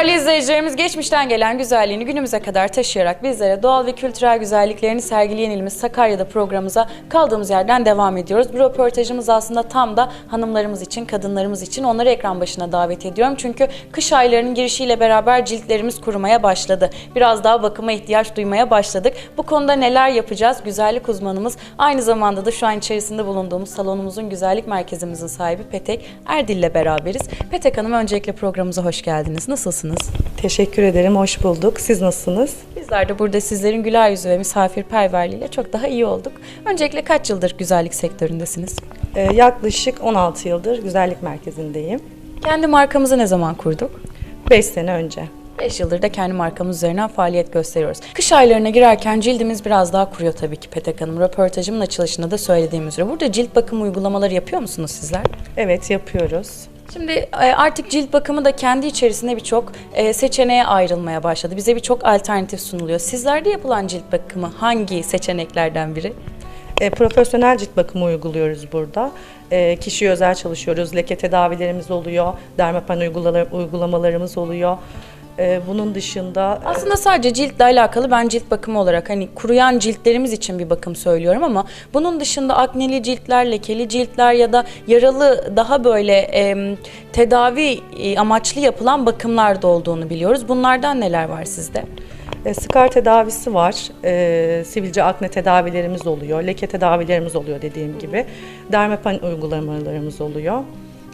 Değerli izleyicilerimiz geçmişten gelen güzelliğini günümüze kadar taşıyarak bizlere doğal ve kültürel güzelliklerini sergileyen ilimiz Sakarya'da programımıza kaldığımız yerden devam ediyoruz. Bu röportajımız aslında tam da hanımlarımız için, kadınlarımız için onları ekran başına davet ediyorum. Çünkü kış aylarının girişiyle beraber ciltlerimiz kurumaya başladı. Biraz daha bakıma ihtiyaç duymaya başladık. Bu konuda neler yapacağız? Güzellik uzmanımız aynı zamanda da şu an içerisinde bulunduğumuz salonumuzun güzellik merkezimizin sahibi Petek Erdil ile beraberiz. Petek Hanım öncelikle programımıza hoş geldiniz. Nasılsınız? Teşekkür ederim, hoş bulduk. Siz nasılsınız? Bizler de burada sizlerin güler yüzü ve misafirperverliğiyle çok daha iyi olduk. Öncelikle kaç yıldır güzellik sektöründesiniz? Ee, yaklaşık 16 yıldır güzellik merkezindeyim. Kendi markamızı ne zaman kurduk? 5 sene önce. 5 yıldır da kendi markamız üzerinden faaliyet gösteriyoruz. Kış aylarına girerken cildimiz biraz daha kuruyor tabii ki Petek Hanım. Röportajımın açılışında da söylediğim üzere. Burada cilt bakım uygulamaları yapıyor musunuz sizler? Evet, yapıyoruz. Şimdi e, artık cilt bakımı da kendi içerisinde birçok e, seçeneğe ayrılmaya başladı. Bize birçok alternatif sunuluyor. Sizlerde yapılan cilt bakımı hangi seçeneklerden biri? Ee, profesyonel cilt bakımı uyguluyoruz burada. Ee, kişiye özel çalışıyoruz. Leke tedavilerimiz oluyor. Dermapen uygulamalar- uygulamalarımız oluyor. Ee, bunun dışında Aslında sadece ciltle alakalı ben cilt bakımı olarak hani kuruyan ciltlerimiz için bir bakım söylüyorum ama bunun dışında akneli ciltler, lekeli ciltler ya da yaralı daha böyle em, tedavi e, amaçlı yapılan bakımlar da olduğunu biliyoruz. Bunlardan neler var sizde? e, skar tedavisi var. E, sivilce akne tedavilerimiz oluyor. Leke tedavilerimiz oluyor dediğim gibi. Dermapen uygulamalarımız oluyor.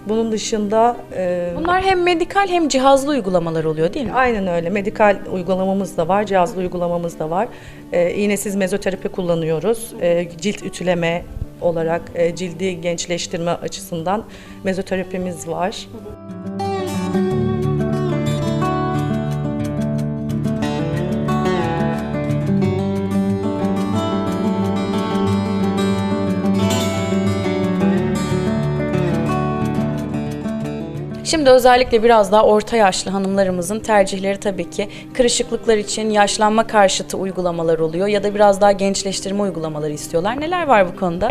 Bunun dışında e, Bunlar hem medikal hem cihazlı uygulamalar oluyor değil mi? Aynen öyle. Medikal uygulamamız da var, cihazlı uygulamamız da var. Ee, iğnesiz mezoterapi kullanıyoruz. Ee, cilt ütüleme olarak e, cildi gençleştirme açısından mezoterapimiz var. Şimdi özellikle biraz daha orta yaşlı hanımlarımızın tercihleri tabii ki kırışıklıklar için yaşlanma karşıtı uygulamalar oluyor ya da biraz daha gençleştirme uygulamaları istiyorlar. Neler var bu konuda?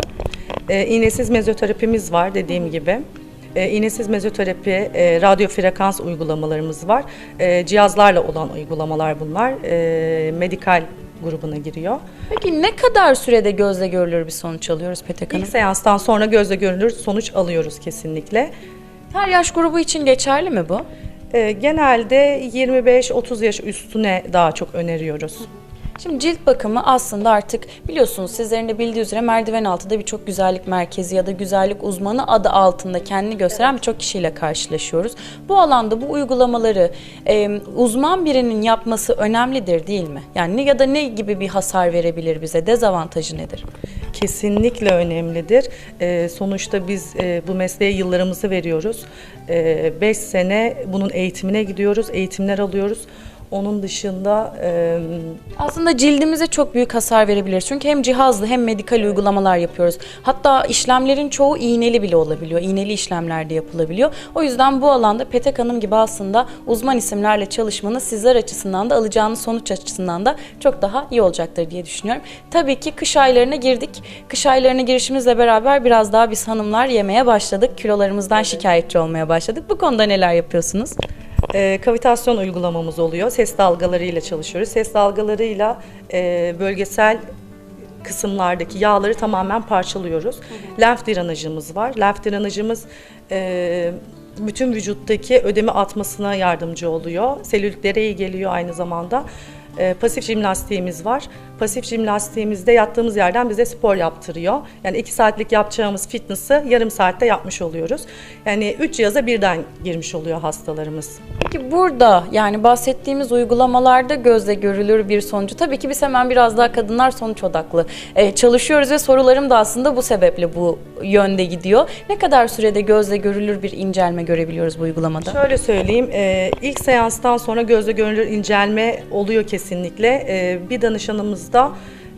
Ee, iğnesiz mezoterapimiz var dediğim gibi. Ee, iğnesiz mezoterapi, e, radyo frekans uygulamalarımız var. Ee, cihazlarla olan uygulamalar bunlar. Ee, medikal grubuna giriyor. Peki ne kadar sürede gözle görülür bir sonuç alıyoruz Petek Hanım? İlk seanstan sonra gözle görünür sonuç alıyoruz kesinlikle. Her yaş grubu için geçerli mi bu? Ee, genelde 25-30 yaş üstüne daha çok öneriyoruz. Şimdi cilt bakımı aslında artık biliyorsunuz sizlerin de bildiği üzere merdiven altında birçok güzellik merkezi ya da güzellik uzmanı adı altında kendini gösteren birçok kişiyle karşılaşıyoruz. Bu alanda bu uygulamaları e, uzman birinin yapması önemlidir değil mi? Yani ne ya da ne gibi bir hasar verebilir bize? Dezavantajı nedir? Kesinlikle önemlidir. Ee, sonuçta biz e, bu mesleğe yıllarımızı veriyoruz. 5 sene bunun eğitimine gidiyoruz, eğitimler alıyoruz. Onun dışında e, Aslında cildimize çok büyük hasar verebilir. Çünkü hem cihazlı hem medikal uygulamalar yapıyoruz. Hatta işlemlerin çoğu iğneli bile olabiliyor. İğneli işlemler de yapılabiliyor. O yüzden bu alanda Petek Hanım gibi aslında uzman isimlerle çalışmanız sizler açısından da alacağınız sonuç açısından da çok daha iyi olacaktır diye düşünüyorum. Tabii ki kış aylarına girdik. Kış aylarına girişimizle beraber biraz daha biz hanımlar yemeye başladık. Kilolarımızdan şikayetçi olmaya başladık. Bu konuda neler yapıyorsunuz? E, kavitasyon uygulamamız oluyor. Ses dalgalarıyla çalışıyoruz. Ses dalgalarıyla e, bölgesel kısımlardaki yağları tamamen parçalıyoruz. Lenf drenajımız var. Lenf drenajımız e, bütün vücuttaki ödemi atmasına yardımcı oluyor. Selülitlere iyi geliyor aynı zamanda. E, pasif jimnastiğimiz var. Pasif jimnastiğimizde yattığımız yerden bize spor yaptırıyor. Yani iki saatlik yapacağımız fitness'ı yarım saatte yapmış oluyoruz. Yani üç cihaza birden girmiş oluyor hastalarımız. Peki burada yani bahsettiğimiz uygulamalarda gözle görülür bir sonucu. Tabii ki biz hemen biraz daha kadınlar sonuç odaklı e, çalışıyoruz ve sorularım da aslında bu sebeple bu yönde gidiyor. Ne kadar sürede gözle görülür bir incelme görebiliyoruz bu uygulamada? Şöyle söyleyeyim, e, ilk seanstan sonra gözle görülür incelme oluyor kesinlikle. E, bir danışanımızda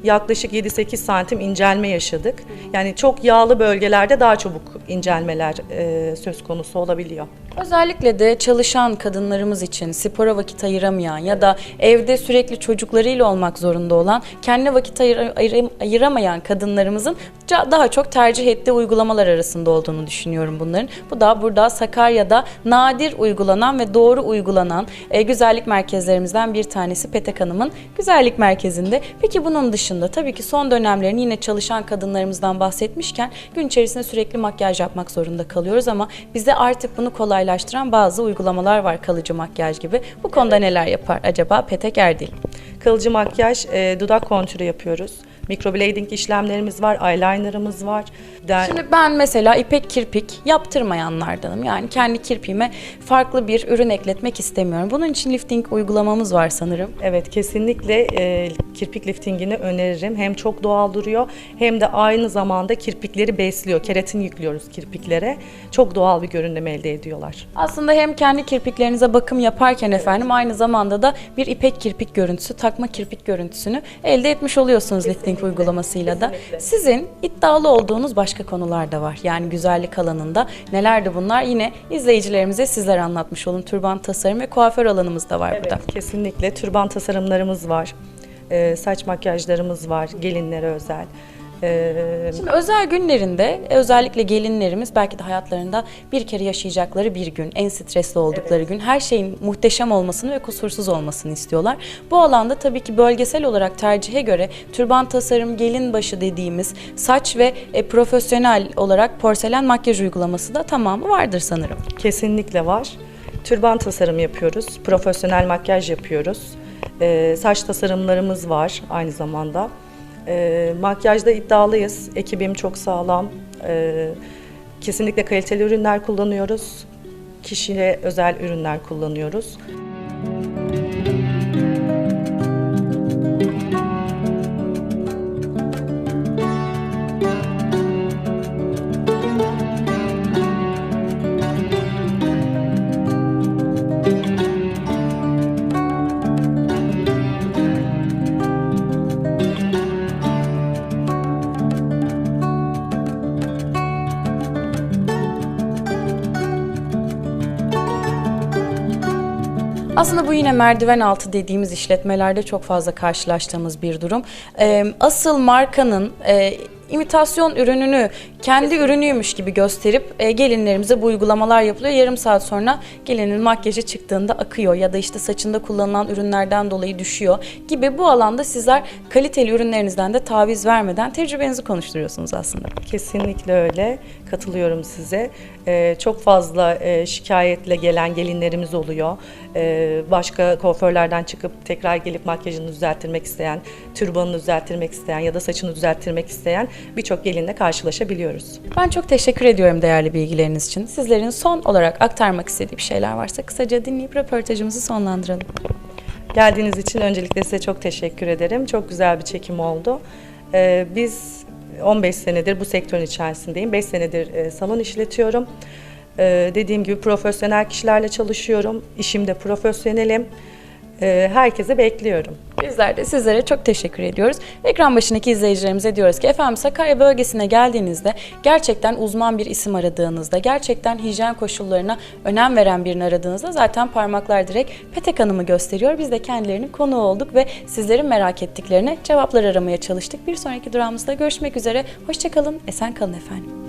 yaklaşık 7-8 santim incelme yaşadık. Yani çok yağlı bölgelerde daha çabuk incelmeler e, söz konusu olabiliyor. Özellikle de çalışan kadınlarımız için spora vakit ayıramayan ya da evde sürekli çocuklarıyla olmak zorunda olan, kendine vakit ayır- ayır- ayıramayan kadınlarımızın daha çok tercih ettiği uygulamalar arasında olduğunu düşünüyorum bunların. Bu da burada Sakarya'da nadir uygulanan ve doğru uygulanan e, güzellik merkezlerimizden bir tanesi Petek Hanım'ın güzellik merkezinde. Peki bunun dışında tabii ki son dönemlerin yine çalışan kadınlarımızdan bahsetmişken gün içerisinde sürekli makyaj yapmak zorunda kalıyoruz ama bize artık bunu kolaylaştıran bazı uygulamalar var kalıcı makyaj gibi. Bu konuda neler yapar acaba Petek Erdil? Kalıcı makyaj, e, dudak kontürü yapıyoruz. Microblading işlemlerimiz var, eyelinerımız var. Den- Şimdi ben mesela ipek kirpik yaptırmayanlardanım. Yani kendi kirpiğime farklı bir ürün ekletmek istemiyorum. Bunun için lifting uygulamamız var sanırım. Evet kesinlikle e, kirpik liftingini öneririm. Hem çok doğal duruyor hem de aynı zamanda kirpikleri besliyor. Keratin yüklüyoruz kirpiklere. Çok doğal bir görünüm elde ediyorlar. Aslında hem kendi kirpiklerinize bakım yaparken efendim aynı zamanda da bir ipek kirpik görüntüsü, takma kirpik görüntüsünü elde etmiş oluyorsunuz lifting uygulamasıyla da. Sizin iddialı olduğunuz başka konular da var. Yani güzellik alanında nelerdi bunlar? Yine izleyicilerimize sizler anlatmış olun. Türban tasarım ve kuaför alanımız da var burada. Kesinlikle türban tasarımlarımız var. E, saç makyajlarımız var, gelinlere özel. Şimdi özel günlerinde e, özellikle gelinlerimiz belki de hayatlarında bir kere yaşayacakları bir gün, en stresli oldukları gün her şeyin muhteşem olmasını ve kusursuz olmasını istiyorlar. Bu alanda tabii ki bölgesel olarak tercihe göre türban tasarım, gelin başı dediğimiz saç ve e, profesyonel olarak porselen makyaj uygulaması da tamamı vardır sanırım. Kesinlikle var. Türban tasarım yapıyoruz, profesyonel makyaj yapıyoruz. Ee, saç tasarımlarımız var aynı zamanda. Ee, makyajda iddialıyız. Ekibim çok sağlam. Ee, kesinlikle kaliteli ürünler kullanıyoruz. Kişiye özel ürünler kullanıyoruz. Aslında bu yine merdiven altı dediğimiz işletmelerde çok fazla karşılaştığımız bir durum. Asıl markanın imitasyon ürününü kendi ürünüymüş gibi gösterip e, gelinlerimize bu uygulamalar yapılıyor. Yarım saat sonra gelinin makyajı çıktığında akıyor ya da işte saçında kullanılan ürünlerden dolayı düşüyor gibi bu alanda sizler kaliteli ürünlerinizden de taviz vermeden tecrübenizi konuşturuyorsunuz aslında. Kesinlikle öyle. Katılıyorum size. Ee, çok fazla e, şikayetle gelen gelinlerimiz oluyor. Ee, başka kuaförlerden çıkıp tekrar gelip makyajını düzelttirmek isteyen, türbanını düzelttirmek isteyen ya da saçını düzelttirmek isteyen birçok gelinle karşılaşabiliyoruz. Ben çok teşekkür ediyorum değerli bilgileriniz için. Sizlerin son olarak aktarmak istediği bir şeyler varsa kısaca dinleyip röportajımızı sonlandıralım. Geldiğiniz için öncelikle size çok teşekkür ederim. Çok güzel bir çekim oldu. Ee, biz 15 senedir bu sektörün içerisindeyim. 5 senedir e, salon işletiyorum. Ee, dediğim gibi profesyonel kişilerle çalışıyorum. İşimde profesyonelim. Ee, herkese bekliyorum. Bizler de sizlere çok teşekkür ediyoruz. Ekran başındaki izleyicilerimize diyoruz ki efendim Sakarya bölgesine geldiğinizde gerçekten uzman bir isim aradığınızda, gerçekten hijyen koşullarına önem veren birini aradığınızda zaten parmaklar direkt Petek Hanım'ı gösteriyor. Biz de kendilerinin konuğu olduk ve sizlerin merak ettiklerine cevaplar aramaya çalıştık. Bir sonraki durağımızda görüşmek üzere. Hoşçakalın, esen kalın efendim.